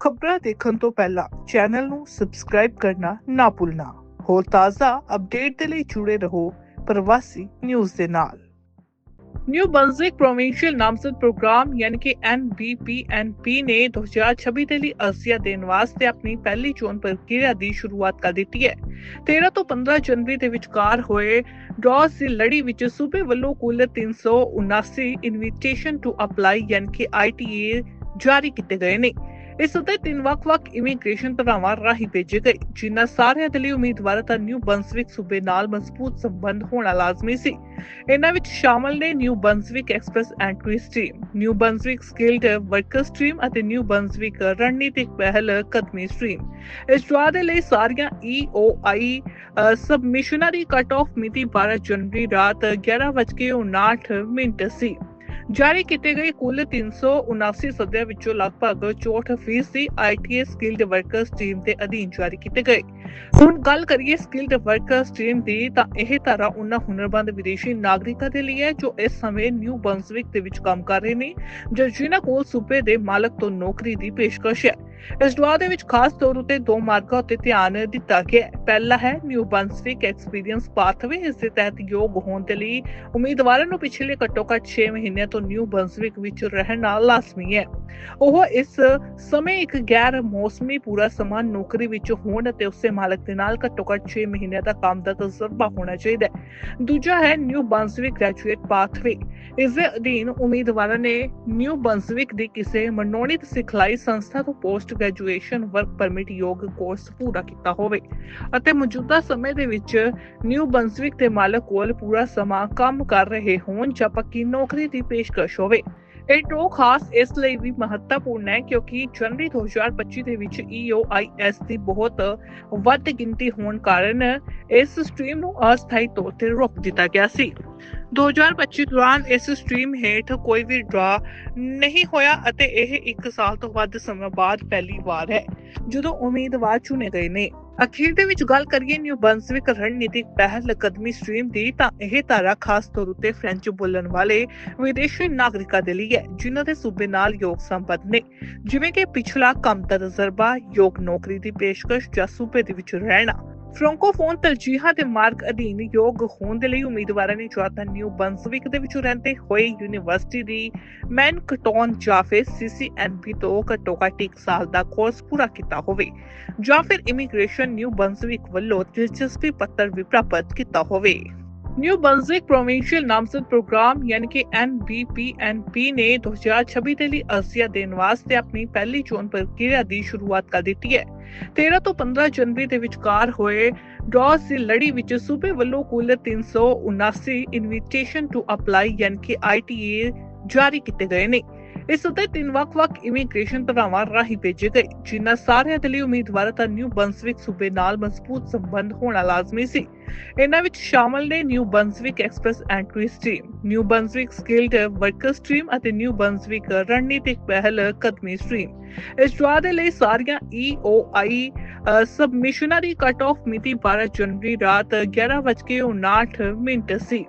ਖਬਰਾਂ ਦੇਖਣ ਤੋਂ ਪਹਿਲਾਂ ਚੈਨਲ ਨੂੰ ਸਬਸਕ੍ਰਾਈਬ ਕਰਨਾ ਨਾ ਭੁੱਲਣਾ। ਹੋਰ ਤਾਜ਼ਾ ਅਪਡੇਟ ਦੇ ਲਈ ਜੁੜੇ ਰਹੋ ਪ੍ਰਵਾਸੀ ਨਿਊਜ਼ ਦੇ ਨਾਲ। ਨਿਊ ਬਨਜ਼ਿਕ ਪ੍ਰੋਵਿੰਸ਼ੀਅਲ ਨਾਮਜ਼ਦ ਪ੍ਰੋਗਰਾਮ ਯਾਨੀ ਕਿ NBPNP ਨੇ 2026 ਦੇ ਲਈ ਅਰਜ਼ੀਆਂ ਦੇਣ ਵਾਸਤੇ ਆਪਣੀ ਪਹਿਲੀ ਚੋਣ ਪ੍ਰਕਿਰਿਆ ਦੀ ਸ਼ੁਰੂਆਤ ਕਰ ਦਿੱਤੀ ਹੈ। 13 ਤੋਂ 15 ਜਨਵਰੀ ਦੇ ਵਿਚਕਾਰ ਹੋਏ ਡਰਾਸ ਦੀ ਲੜੀ ਵਿੱਚ ਸੂਬੇ ਵੱਲੋਂ ਕੁੱਲ 379 ਇਨਵੀਟੇਸ਼ਨ ਟੂ ਅਪਲਾਈ ਯਾਨੀ ਕਿ ITA ਜਾਰੀ ਕੀਤੇ ਗਏ ਨੇ। ਇਸ ਉੱਤੇ ਤਿੰਨ ਵੱਖ-ਵੱਖ ਇਮੀਗ੍ਰੇਸ਼ਨ ਧਰਾਵਾਂ ਰਾਹੀਂ ਭੇਜੇ ਗਏ, ਜਿਨ੍ਹਾਂ ਸਾਰਿਆਂ ਦੇ ਲਈ ਉਮੀਦਵਾਰਾਂ ਦਾ ਨਿਊ ਬਨਸਵਿਕ ਸੂਬੇ ਨਾਲ ਮਜ਼ਬੂਤ ਸੰਬੰਧ ਹੋਣਾ ਲਾਜ਼ਮੀ ਸੀ। ਇਹਨਾਂ ਵਿੱਚ ਸ਼ਾਮਲ ਨੇ New Brunswick express entry stream New Brunswick skilled worker stream ਅਤੇ ਨਿਊ ਬਨਸਵਿਕ ਰਣਨੀਤਿਕ ਪਹਿਲ ਕਦਮੀ ਸਟ੍ਰੀਮ ਇਸ ਜਵਾਬ ਦੇ ਲਈ ਸਾਰੀਆਂ E EOI ਸਬਮਿਸ਼ਨਾਂ ਦੀ ਕਟ ਆਫ ਮਿਤੀ 12 ਜਨਵਰੀ ਰਾਤ 11:59 ਮਿੰਟ ਸੀ। ਜਾਰੀ ਕੀਤੇ ਗਏ ਕੁੱਲ 379 ਸੱਦਿਆਂ ਵਿੱਚੋਂ ਲਗਭਗ 64% ਸੀ ਆਈਟੀਏ ਸਕਿਲਡ ਵਰਕਰ ਸਟ੍ਰੀਮ ਦੇ ਅਧੀਨ ਜਾਰੀ ਕੀਤੇ ਗਏ। ਹੁਣ ਗੱਲ ਕਰੀਏ ਸਕਿਲਡ ਵਰਕਰ ਟੀਮ ਦੀ, ਤਾਂ ਇਹ ਧਾਰਾ ਉਹਨਾਂ ਹੁਨਰਬੰਦ ਵਿਦੇਸ਼ੀ ਨਾਗਰਿਕਾਂ ਦੇ ਲਈ ਹੈ, ਜੋ ਇਸ ਸਮੇਂ ਨਿਊ ਬਨਸਵਿਕ ਦੇ ਵਿੱਚ ਕੰਮ ਕਰ ਰਹੇ ਨੇ, ਜਾਂ ਜਿਨ੍ਹਾਂ ਕੋਲ ਸੂਬੇ ਦੇ ਮਾਲਕ ਤੋਂ ਨੌਕਰੀ ਦੀ ਪੇਸ਼ਕਸ਼ ਹੈ। ਇਸ ਦੁਆ ਦੇ ਵਿੱਚ ਖਾਸ ਤੌਰ ਉਤੇ ਦੋ ਮਾਰਗਾਂ ਉੱਤੇ ਧਿਆਨ ਦਿੱਤਾ ਗਿਆ ਪਹਿਲਾ ਹੈ ਨਿਊ ਬਨਸਵਿਕ ਐਕਸਪੀਰੀਅੰਸ ਪਾਥਵੇ ਇਸ ਦੇ ਤਹਿਤ ਯੋਗ ਹੋਣ ਦੇ ਲਈ ਉਮੀਦਵਾਰਾਂ ਨੂੰ ਪਿਛਲੇ ਘੱਟੋ ਘੱਟ 6 ਮਹੀਨਿਆਂ ਤੋਂ ਨਿਊ ਬਨਸਵਿਕ ਵਿੱਚ ਰਹਿਣਾ ਲਾਜ਼ਮੀ ਹੈ। ਉਹ ਇਸ ਸਮੇਂ ਇੱਕ ਗੈਰ ਮੌਸਮੀ ਪੂਰਾ ਸਮਾਂ ਨੌਕਰੀ ਵਿੱਚ ਹੋਣ ਅਤੇ ਉਸੇ ਮਾਲਕ ਦੇ ਨਾਲ ਘੱਟੋ ਘੱਟ 6 ਮਹੀਨਿਆਂ ਦਾ ਕੰਮ ਦਾ ਤਜਰਬਾ ਹੋਣਾ ਚਾਹੀਦਾ ਹੈ। ਦੂਜਾ ਹੈ ਨਿਊ ਬਨਸਵਿਕ ਗ੍ਰੈਜੂਏਟ ਪਾਥਵੇ ਇਸ ਦੇ ਅਧੀਨ ਉਮੀਦਵਾਰਾਂ ਨੇ ਨਿਊ ਬਨਸਵਿਕ ਦੀ ਕਿਸੇ ਮਨੋਨੀਤ ਸਿਖਲਾਈ ਸੰਸਥਾ ਤੋਂ ਪੋਸਟ ਗ੍ਰੈਜੂਏਸ਼ਨ ਵਰਕ ਪਰਮਿਟ ਯੋਗ ਕੋਰਸ ਪੂਰਾ ਕੀਤਾ ਹੋਵੇ। ਅਤੇ ਮੌਜੂਦਾ ਸਮੇਂ ਦੇ ਵਿੱਚ ਨਿਊ ਬਨਸਵਿਕ ਦੇ ਮਾਲਕ ਕੋਲ ਪੂਰਾ ਸਮਾਂ ਕੰਮ ਕਰ ਰਹੇ ਹੋਣ ਜਾਂ ਪੱਕੀ ਨੌਕਰੀ ਦੀ ਪੇਸ਼ਕਸ਼ ਹੋਵੇ। ਇਹ ਟੋ ਖਾਸ ਇਸ ਲਈ ਵੀ ਮਹੱਤਵਪੂਰਨ ਹੈ ਕਿਉਂਕਿ ਜਨਵਰੀ 2025 ਦੇ ਵਿੱਚ EOIS ਦੀ ਬਹੁਤ ਵੱਧ ਗਿਣਤੀ ਹੋਣ ਕਾਰਨ ਇਸ ਸਟ੍ਰੀਮ ਨੂੰ ਅਸਥਾਈ ਤੌਰ ਤੇ ਰੋਕ ਦਿੱਤਾ ਗਿਆ ਸੀ। 2025 ਦੌਰਾਨ ਇਸ ਸਟ੍ਰੀਮ ਹੇਠ ਕੋਈ ਵੀ ਡਰਾ ਨਹੀਂ ਹੋਇਆ ਅਤੇ ਇਹ 1 ਸਾਲ ਤੋਂ ਵੱਧ ਸਮਾਂ ਬਾਅਦ ਪਹਿਲੀ ਵਾਰ ਹੈ, ਜਦੋਂ ਉਮੀਦਵਾਰ ਚੁਣੇ ਗਏ ਨੇ। ਅਖੀਰ ਦੇ ਵਿੱਚ ਗੱਲ ਕਰੀਏ ਨਿਊ ਬਨਸਵਿਕ ਰਣਨੀਤਿਕ ਪਹਿਲ ਕਦਮੀ ਸਟ੍ਰੀਮ ਦੀ, ਤਾਂ ਇਹ ਧਾਰਾ ਖਾਸ ਤੌਰ ਉਤੇ ਫ੍ਰੈਂਚ ਬੋਲਣ ਵਾਲੇ ਵਿਦੇਸ਼ੀ ਨਾਗਰਿਕਾਂ ਦੇ ਲਈ ਹੈ, ਜਿਨ੍ਹਾਂ ਦੇ ਸੂਬੇ ਨਾਲ ਯੋਗ ਸੰਬੰਧ ਨੇ। ਜਿਵੇਂ ਕਿ ਪਿਛਲਾ ਕੰਮ ਦਾ ਤਜਰਬਾ, ਯੋਗ ਨੌਕਰੀ ਦੀ ਪੇਸ਼ਕਸ਼ ਜਾਂ ਸੂਬੇ ਦੇ ਵਿੱਚ ਰਹਿਣਾ। ਫ੍ਰੈਂਕੋਫੋਨ ਤਰਜੀਹਾਂ ਦੇ ਮਾਰਗ ਅਧੀਨ ਯੋਗ ਹੋਣ ਦੇ ਲਈ ਉਮੀਦਵਾਰਾਂ ਨੇ ਜਾਂ ਨਿਊ ਬਨਸਵਿਕ ਦੇ ਵਿੱਚ ਰਹਿੰਦੇ ਹੋਏ ਯੂਨੀਵਰਸਿਟੀ ਦੀ ਮੈਨ ਕਟੌਨ ਜਾਂ ਫਿਰ ਸੀਸੀਐਨਬੀ ਤੋਂ ਘੱਟੋ ਘੱਟ ਇੱਕ ਸਾਲ ਦਾ ਕੋਰਸ ਪੂਰਾ ਕੀਤਾ ਹੋਵੇ, ਜਾਂ ਫਿਰ ਇਮੀਗ੍ਰੇਸ਼ਨ ਨਿਊ ਬੰਸਵਿਕ ਵੱਲੋਂ ਦਿਲਚਸਪੀ ਪੱਤਰ ਵੀ ਪ੍ਰਾਪਤ ਕੀਤਾ ਹੋਵੇ। ਨਿਊ ਬਨਜ਼ਿਕ ਪ੍ਰੋਵਿੰਸ਼ੀਅਲ ਨਾਮਜ਼ਦ ਪ੍ਰੋਗਰਾਮ ਯਾਨੀ ਕਿ NBPNP ਨੇ 2026 ਦੇ ਲਈ ਅਰਜ਼ੀਆਂ ਦੇਣ ਵਾਸਤੇ ਆਪਣੀ ਪਹਿਲੀ ਚੋਣ ਪ੍ਰਕਿਰਿਆ ਦੀ ਸ਼ੁਰੂਆਤ ਕਰ ਦਿੱਤੀ ਹੈ। 13 ਤੋਂ 15 ਜਨਵਰੀ ਦੇ ਵਿਚਕਾਰ ਹੋਏ ਡਰਾਸ ਦੀ ਲੜੀ ਵਿੱਚ ਸੂਬੇ ਵੱਲੋਂ ਕੁੱਲ 379 ਇਨਵੀਟੇਸ਼ਨ ਟੂ ਅਪਲਾਈ ਯਾਨੀ ਕਿ ITA ਜਾਰੀ ਕੀਤੇ ਗਏ ਨੇ। ਇਸ ਉੱਤੇ ਤਿੰਨ ਵੱਖ-ਵੱਖ ਇਮੀਗ੍ਰੇਸ਼ਨ ਧਰਾਵਾਂ ਰਾਹੀਂ ਭੇਜੇ ਗਏ, ਜਿਨ੍ਹਾਂ ਸਾਰਿਆਂ ਦੇ ਲਈ ਉਮੀਦਵਾਰਾਂ ਦਾ ਨਿਊ ਬਨਸਵਿਕ ਸੂਬੇ ਨਾਲ ਮਜ਼ਬੂਤ ਸੰਬੰਧ ਹੋਣਾ ਲਾਜ਼ਮੀ ਸੀ। ਇਹਨਾਂ ਵਿੱਚ ਸ਼ਾਮਲ ਨੇ New Brunswick express entry stream New Brunswick skilled worker stream ਅਤੇ ਨਿਊ ਬਨਸਵਿਕ ਰਣਨੀਤਿਕ ਪਹਿਲ ਕਦਮੀ ਸਟ੍ਰੀਮ ਇਸ ਜਵਾਬ ਦੇ ਲਈ ਸਾਰੀਆਂ EOI ਸਬਮਿਸ਼ਨਾਂ ਕਟ ਆਫ ਮਿਤੀ 12 ਜਨਵਰੀ ਰਾਤ 11:59 ਮਿੰਟ ਸੀ।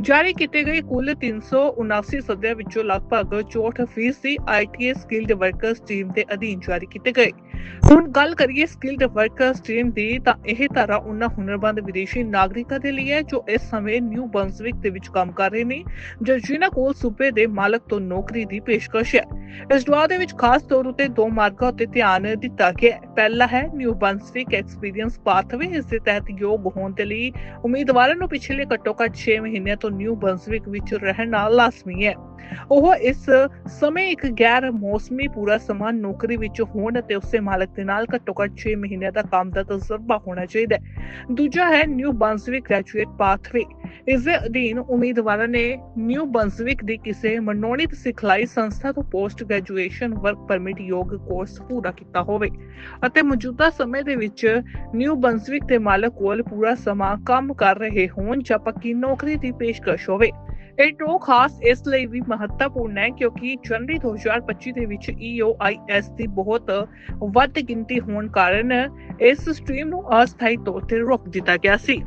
ਜਾਰੀ ਕੀਤੇ ਗਏ ਕੁੱਲ 379 ਸੱਦਿਆਂ ਵਿੱਚੋਂ ਲਗਭਗ 64% ਸੀ ਆਈਟੀਏ ਸਕਿਲਡ ਵਰਕਰਸ ਟੀਮ ਦੇ ਅਧੀਨ ਜਾਰੀ ਕੀਤੇ ਗਏ। ਹੁਣ ਗੱਲ ਕਰੀਏ ਸਕਿਲਡ ਵਰਕਰ ਸਟ੍ਰੀਮ ਦੀ, ਤਾਂ ਇਹ ਧਾਰਾ ਉਹਨਾਂ ਹੁਨਰਮੰਦ ਵਿਦੇਸ਼ੀ ਨਾਗਰਿਕਾਂ ਦੇ ਲਈ ਹੈ, ਜੋ ਇਸ ਸਮੇਂ ਨਿਊ ਬਨਸਵਿਕ ਦੇ ਵਿੱਚ ਕੰਮ ਕਰ ਰਹੇ ਨੇ, ਜਾਂ ਜਿਨ੍ਹਾਂ ਕੋਲ ਸੂਬੇ ਦੇ ਮਾਲਕ ਤੋਂ ਨੌਕਰੀ ਦੀ ਪੇਸ਼ਕਸ਼ ਹੈ। ਇਸ ਦੁਆ ਦੇ ਵਿੱਚ ਖਾਸ ਤੌਰ ਉਤੇ ਦੋ ਮਾਰਗਾਂ ਉੱਤੇ ਧਿਆਨ ਦਿੱਤਾ ਗਿਆ ਹੈ। ਪਹਿਲਾ ਹੈ ਨਿਊ ਬਨਸਵਿਕ ਐਕਸਪੀਰੀਅੰਸ ਪਾਥਵੇ ਇਸ ਦੇ ਤਹਿਤ ਯੋਗ ਹੋਣ ਦੇ ਲਈ ਉਮੀਦਵਾਰਾਂ ਨੂੰ ਪਿਛਲੇ ਘੱਟੋ ਘੱਟ 6 ਮਹੀਨਿਆਂ ਤੋਂ ਨਿਊ ਬਰਨਸਵਿਕ ਵਿੱਚ ਰਹਿਣਾ ਲਾਜ਼ਮੀ ਹੈ। ਉਹ ਇਸ ਸਮੇਂ ਇੱਕ ਗੈਰ ਮੌਸਮੀ ਪੂਰਾ ਸਮਾਂ ਨੌਕਰੀ ਵਿੱਚ ਹੋਣ ਅਤੇ ਉਸੇ ਮਾਲਕ ਦੇ ਨਾਲ ਘੱਟੋ ਘੱਟ 6 ਮਹੀਨਿਆਂ ਦਾ ਕੰਮ ਦਾ ਤਜਰਬਾ ਹੋਣਾ ਚਾਹੀਦਾ ਹੈ। ਦੂਜਾ ਹੈ ਨਿਊ ਬਨਸਵਿਕ ਗ੍ਰੈਜੂਏਟ ਪਾਥਵੇ। ਇਸ ਦੇ ਅਧੀਨ ਉਮੀਦਵਾਰਾਂ ਨੇ ਨਿਊ ਬਨਸਵਿਕ ਦੀ ਕਿਸੇ ਮਨੋਨੀਤ ਸਿਖਲਾਈ ਸੰਸਥਾ ਤੋਂ ਪੋਸਟ ਗ੍ਰੈਜੂਏਸ਼ਨ ਵਰਕ ਪਰਮਿਟ ਯੋਗ ਕੋਰਸ ਪੂਰਾ ਕੀਤਾ ਹੋਵੇ ਅਤੇ ਮੌਜੂਦਾ ਸਮੇਂ ਦੇ ਵਿੱਚ ਨਿਊ ਬਨਸਵਿਕ ਦੇ ਮਾਲਕ ਕੋਲ ਪੂਰਾ ਸਮਾਂ ਕੰਮ ਕਰ ਰਹੇ ਹੋਣ ਜਾਂ ਪੱਕੀ ਨੌਕਰੀ ਦੀ ਪੇਸ਼ਕਸ਼ ਹੋਵੇ। ਇਹ ਟੋ ਖਾਸ ਇਸ ਲਈ ਵੀ ਮਹੱਤਵਪੂਰਨ ਹੈ ਕਿਉਂਕਿ ਜਨਵਰੀ 2025 ਦੇ ਵਿੱਚ EOIS ਦੀ ਬਹੁਤ ਵੱਧ ਗਿਣਤੀ ਹੋਣ ਕਾਰਨ ਇਸ ਸਟ੍ਰੀਮ ਨੂੰ ਅਸਥਾਈ ਤੌਰ ਤੇ ਰੋਕ ਦਿੱਤਾ ਗਿਆ ਸੀ।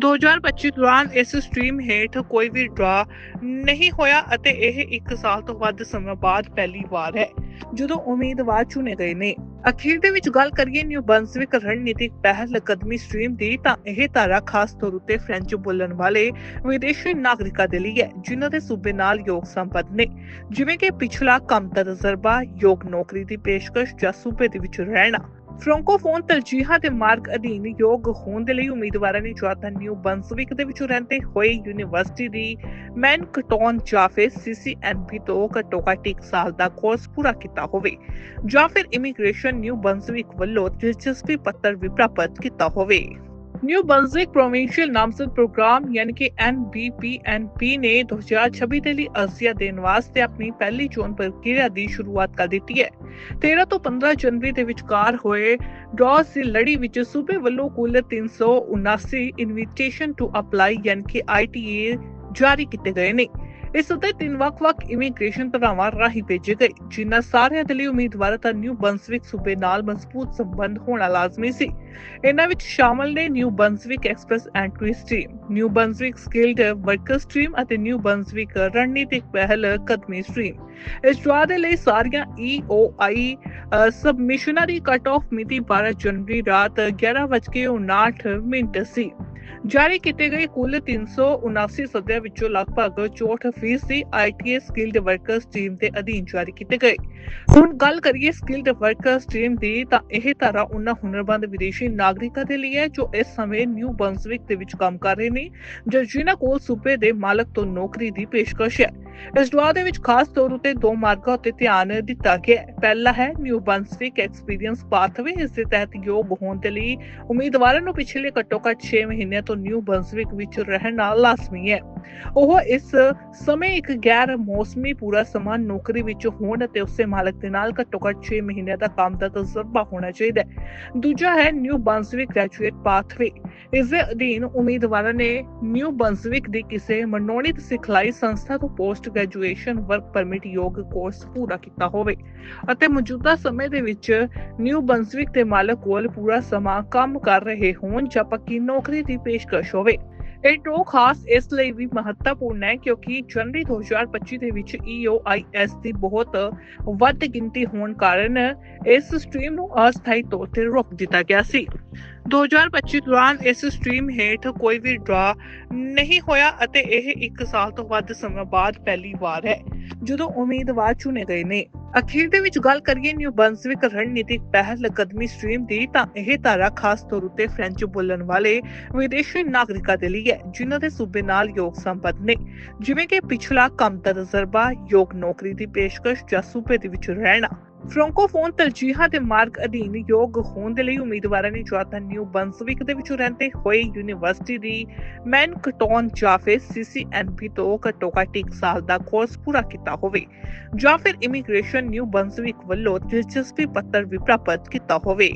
2025 ਦੌਰਾਨ ਇਸ ਸਟ੍ਰੀਮ ਹੇਠ ਕੋਈ ਵੀ ਡਰਾ ਨਹੀਂ ਹੋਇਆ ਅਤੇ ਇਹ 1 ਸਾਲ ਤੋਂ ਵੱਧ ਸਮੇਂ ਬਾਅਦ ਪਹਿਲੀ ਵਾਰ ਹੈ। ਜਦੋਂ ਉਮੀਦਵਾਰ ਚੁਣੇ ਗਏ ਨੇ। ਅਖੀਰ ਦੇ ਵਿੱਚ ਗੱਲ ਕਰੀਏ ਨਿਊ ਬਨਸਵਿਕ ਰਣਨੀਤਿਕ ਪਹਿਲ ਕਦਮੀ ਸਟ੍ਰੀਮ ਦੀ, ਤਾਂ ਇਹ ਧਾਰਾ ਖਾਸ ਤੌਰ ਉਤੇ ਫ੍ਰੈਂਚ ਬੋਲਣ ਵਾਲੇ ਵਿਦੇਸ਼ੀ ਨਾਗਰਿਕਾਂ ਦੇ ਲਈ ਹੈ, ਜਿਨ੍ਹਾਂ ਦੇ ਸੂਬੇ ਨਾਲ ਯੋਗ ਸੰਬੰਧ ਨੇ। ਜਿਵੇਂ ਕਿ ਪਿਛਲਾ ਕੰਮ ਦਾ ਤਜਰਬਾ, ਯੋਗ ਨੌਕਰੀ ਦੀ ਪੇਸ਼ਕਸ਼ ਜਾਂ ਸੂਬੇ ਦੇ ਵਿੱਚ ਰਹਿਣਾ। ਫ੍ਰੈਂਕੋਫੋਨ ਤਰਜੀਹਾਂ ਦੇ ਮਾਰਗ ਅਧੀਨ ਯੋਗ ਹੋਣ ਦੇ ਲਈ ਉਮੀਦਵਾਰਾਂ ਨੇ ਜ਼ਿਆਦਾ ਨਿਊ ਬਨਸਵਿਕ ਦੇ ਵਿੱਚ ਰਹਿੰਦੇ ਹੋਏ ਯੂਨੀਵਰਸਿਟੀ ਦੀ ਮੈਨ ਕਟੌਨ ਜਾਂ ਫਿਰ ਸੀਸੀਐਨਬੀ ਤੋਂ ਘੱਟੋ ਘੱਟ ਇੱਕ ਸਾਲ ਦਾ ਕੋਰਸ ਪੂਰਾ ਕੀਤਾ ਹੋਵੇ, ਜਾਂ ਫਿਰ ਇਮੀਗ੍ਰੇਸ਼ਨ ਨਿਊ ਬੰਸਵਿਕ ਵੱਲੋਂ ਦਿਲਚਸਪੀ ਪੱਤਰ ਵੀ ਪ੍ਰਾਪਤ ਕੀਤਾ ਹੋਵੇ। ਨਿਊ ਬਨਜ਼ਿਕ ਪ੍ਰੋਵਿੰਸ਼ੀਅਲ ਨਾਮਜ਼ਦ ਪ੍ਰੋਗਰਾਮ ਯਾਨੀ ਕਿ NBPNP ਨੇ 2026 ਦੇ ਲਈ ਅਰਜ਼ੀਆਂ ਦੇਣ ਵਾਸਤੇ ਆਪਣੀ ਪਹਿਲੀ ਚੋਣ ਪ੍ਰਕਿਰਿਆ ਦੀ ਸ਼ੁਰੂਆਤ ਕਰ ਦਿੱਤੀ ਹੈ। 13 ਤੋਂ 15 ਜਨਵਰੀ ਦੇ ਵਿਚਕਾਰ ਹੋਏ ਡਰਾਸ ਦੀ ਲੜੀ ਵਿੱਚ ਸੂਬੇ ਵੱਲੋਂ ਕੁੱਲ 379 ਇਨਵੀਟੇਸ਼ਨ ਟੂ ਅਪਲਾਈ ਯਾਨੀ ਕਿ ITA ਜਾਰੀ ਕੀਤੇ ਗਏ ਨੇ। ਇਸ ਉੱਤੇ ਤਿੰਨ ਵੱਖ-ਵੱਖ ਇਮੀਗ੍ਰੇਸ਼ਨ ਧਰਾਵਾਂ ਰਾਹੀਂ ਭੇਜੇ ਗਏ, ਜਿਨ੍ਹਾਂ ਸਾਰਿਆਂ ਦੇ ਲਈ ਉਮੀਦਵਾਰਾਂ ਦਾ ਨਿਊ ਬਨਸਵਿਕ ਸੂਬੇ ਨਾਲ ਮਜ਼ਬੂਤ ਸੰਬੰਧ ਹੋਣਾ ਲਾਜ਼ਮੀ ਸੀ। ਇਹਨਾਂ ਵਿੱਚ ਸ਼ਾਮਲ ਨੇ New Brunswick express entry stream New Brunswick skilled worker stream ਅਤੇ ਨਿਊ ਬਨਸਵਿਕ ਰਣਨੀਤਿਕ ਪਹਿਲ ਕਦਮੀ ਸਟ੍ਰੀਮ ਇਸ ਡਰਾ ਦੇ ਲਈ ਸਾਰੀਆਂ EOI ਸਬਮਿਸ਼ਨਾਂ ਕਟ ਆਫ ਮਿਤੀ 12 ਜਨਵਰੀ ਰਾਤ 11:59 ਮਿੰਟ ਸੀ। ਜਾਰੀ ਕੀਤੇ ਗਏ ਕੁੱਲ 379 ਸੱਦਿਆਂ ਵਿੱਚੋਂ ਲਗਭਗ 64% ਦੀ ITA ਸਕਿਲਡ ਵਰਕਰ ਸਟ੍ਰੀਮ ਦੇ ਅਧੀਨ ਜਾਰੀ ਕੀਤੇ ਗਏ। ਹੁਣ ਗੱਲ ਕਰੀਏ ਸਕਿਲਡ ਵਰਕਰ ਸਟ੍ਰੀਮ ਦੀ, ਤਾਂ ਇਹ ਧਾਰਾ ਉਹਨਾਂ ਹੁਨਰਮੰਦ ਵਿਦੇਸ਼ੀ ਨਾਗਰਿਕਾਂ ਦੇ ਲਈ ਹੈ ਜੋ ਇਸ ਸਮੇਂ ਨਿਊ ਬਨਸਵਿਕ ਦੇ ਵਿੱਚ ਕੰਮ ਕਰ ਰਹੇ ਨੇ, ਜਾਂ ਜਿਨ੍ਹਾਂ ਕੋਲ ਸੂਬੇ ਦੇ ਮਾਲਕ ਤੋਂ ਨੌਕਰੀ ਦੀ ਪੇਸ਼ਕਸ਼ ਹੈ। ਇਸ ਦੁਆ ਦੇ ਵਿੱਚ ਖਾਸ ਤੌਰ ਉਤੇ ਦੋ ਮਾਰਗਾਂ ਉੱਤੇ ਧਿਆਨ ਦਿੱਤਾ ਗਿਆ ਹੈ। ਪਹਿਲਾ ਹੈ ਨਿਊ ਬਨਸਵਿਕ ਐਕਸਪੀਰੀਅੰਸ ਪਾਥਵੇ, ਇਸ ਦੇ ਤਹਿਤ ਯੋਗ ਹੋਣ ਦੇ ਲਈ ਉਮੀਦਵਾਰਾਂ ਨੂੰ ਪਿਛਲੇ ਘੱਟੋ ਘੱਟ 6 ਮਹੀਨਿਆਂ ਤੋਂ ਨਿਊ ਬਨਸਵਿਕ ਵਿੱਚ ਰਹਿਣਾ ਲਾਜ਼ਮੀ ਹੈ। ਉਹ ਇਸ ਸਮੇਂ ਇੱਕ ਗੈਰ ਮੌਸਮੀ ਪੂਰਾ ਸਮਾਂ ਨੌਕਰੀ ਵਿੱਚ ਹੋਣ ਅਤੇ ਉਸੇ ਮਾਲਕ ਦੇ ਨਾਲ ਘੱਟੋ ਘੱਟ 6 ਮਹੀਨਿਆਂ ਦਾ ਕੰਮ ਦਾ ਤਜਰਬਾ ਹੋਣਾ ਚਾਹੀਦਾ ਹੈ। ਦੂਜਾ ਹੈ ਨਿਊ ਬਨਸਵਿਕ ਗ੍ਰੈਜੂਏਟ ਪਾਥਵੇ। ਇਸ ਦੇ ਅਧੀਨ ਉਮੀਦਵਾਰਾਂ ਨੇ ਨਿਊ ਬਨਸਵਿਕ ਦੀ ਕਿਸੇ ਮਨੋਨੀਤ ਸਿਖਲਾਈ ਸੰਸਥਾ ਤੋਂ ਪੋਸਟ ਗ੍ਰੈਜੂਏਸ਼ਨ ਵਰਕ ਪਰਮਿਟ ਯੋਗ ਕੋਰਸ ਪੂਰਾ ਕੀਤਾ ਹੋਵੇ ਅਤੇ ਮੌਜੂਦਾ ਸਮੇਂ ਦੇ ਵਿੱਚ ਨਿਊ ਬੰਸਵਿਕ ਦੇ ਮਾਲਕ ਕੋਲ ਪੂਰਾ ਸਮਾਂ ਕੰਮ ਕਰ ਰਹੇ ਹੋਣ ਜਾਂ ਪੱਕੀ ਨੌਕਰੀ ਦੀ ਪੇਸ਼ ਪੇਸ਼ਕਸ਼ ਹੋਵੇ। ਇਹ ਟੋ ਖਾਸ ਇਸ ਲਈ ਵੀ ਮਹੱਤਵਪੂਰਨ ਹੈ ਕਿਉਂਕਿ ਜਨਵਰੀ 2025 ਦੇ ਵਿੱਚ EOIS ਦੀ ਬਹੁਤ ਵੱਧ ਗਿਣਤੀ ਹੋਣ ਕਾਰਨ ਇਸ ਸਟ੍ਰੀਮ ਨੂੰ ਅਸਥਾਈ ਤੌਰ ਤੇ ਰੋਕ ਦਿੱਤਾ ਗਿਆ ਸੀ। 2025 ਦੌਰਾਨ ਇਸ ਸਟ੍ਰੀਮ ਹੇਠ ਕੋਈ ਵੀ ਡਰਾ ਨਹੀਂ ਹੋਇਆ ਅਤੇ ਇਹ 1 ਸਾਲ ਤੋਂ ਵੱਧ ਸਮੇਂ ਬਾਅਦ ਪਹਿਲੀ ਵਾਰ ਹੈ। ਜਦੋਂ ਉਮੀਦਵਾਰ ਚੁਣੇ ਗਏ ਨੇ। ਅਖੀਰ ਦੇ ਵਿੱਚ ਗੱਲ ਕਰੀਏ ਨਿਊ ਬਨਸਵਿਕ ਰਣਨੀਤਿਕ ਪਹਿਲ ਕਦਮੀ ਸਟ੍ਰੀਮ ਦੀ, ਤਾਂ ਇਹ ਧਾਰਾ ਖਾਸ ਤੌਰ ਉਤੇ ਫ੍ਰੈਂਚ ਬੋਲਣ ਵਾਲੇ ਵਿਦੇਸ਼ੀ ਨਾਗਰਿਕਾਂ ਦੇ ਲਈ ਹੈ, ਜਿਨ੍ਹਾਂ ਦੇ ਸੂਬੇ ਨਾਲ ਯੋਗ ਸੰਬੰਧ ਨੇ। ਜਿਵੇਂ ਕਿ ਪਿਛਲਾ ਕੰਮ ਦਾ ਤਜਰਬਾ, ਯੋਗ ਨੌਕਰੀ ਦੀ ਪੇਸ਼ਕਸ਼ ਜਾਂ ਸੂਬੇ ਦੇ ਵਿੱਚ ਰਹਿਣਾ। ਫ੍ਰੈਂਕੋਫੋਨ ਤਰਜੀਹਾਂ ਦੇ ਮਾਰਗ ਅਧੀਨ ਯੋਗ ਹੋਣ ਦੇ ਲਈ ਉਮੀਦਵਾਰਾਂ ਨੇ ਜ਼ਿਆਦਾ ਨਿਊ ਬਨਸਵਿਕ ਦੇ ਵਿੱਚ ਰਹਿੰਦੇ ਹੋਏ ਯੂਨੀਵਰਸਿਟੀ ਦੀ ਮੈਨ ਕਟੌਨ ਜਾਂ ਫਿਰ ਸੀਸੀਐਨਬੀ ਤੋਂ ਘੱਟੋ ਘੱਟ ਇੱਕ ਸਾਲ ਦਾ ਕੋਰਸ ਪੂਰਾ ਕੀਤਾ ਹੋਵੇ, ਜਾਂ ਫਿਰ ਇਮੀਗ੍ਰੇਸ਼ਨ ਨਿਊ ਬੰਸਵਿਕ ਵੱਲੋਂ ਦਿਲਚਸਪੀ ਪੱਤਰ ਵੀ ਪ੍ਰਾਪਤ ਕੀਤਾ ਹੋਵੇ।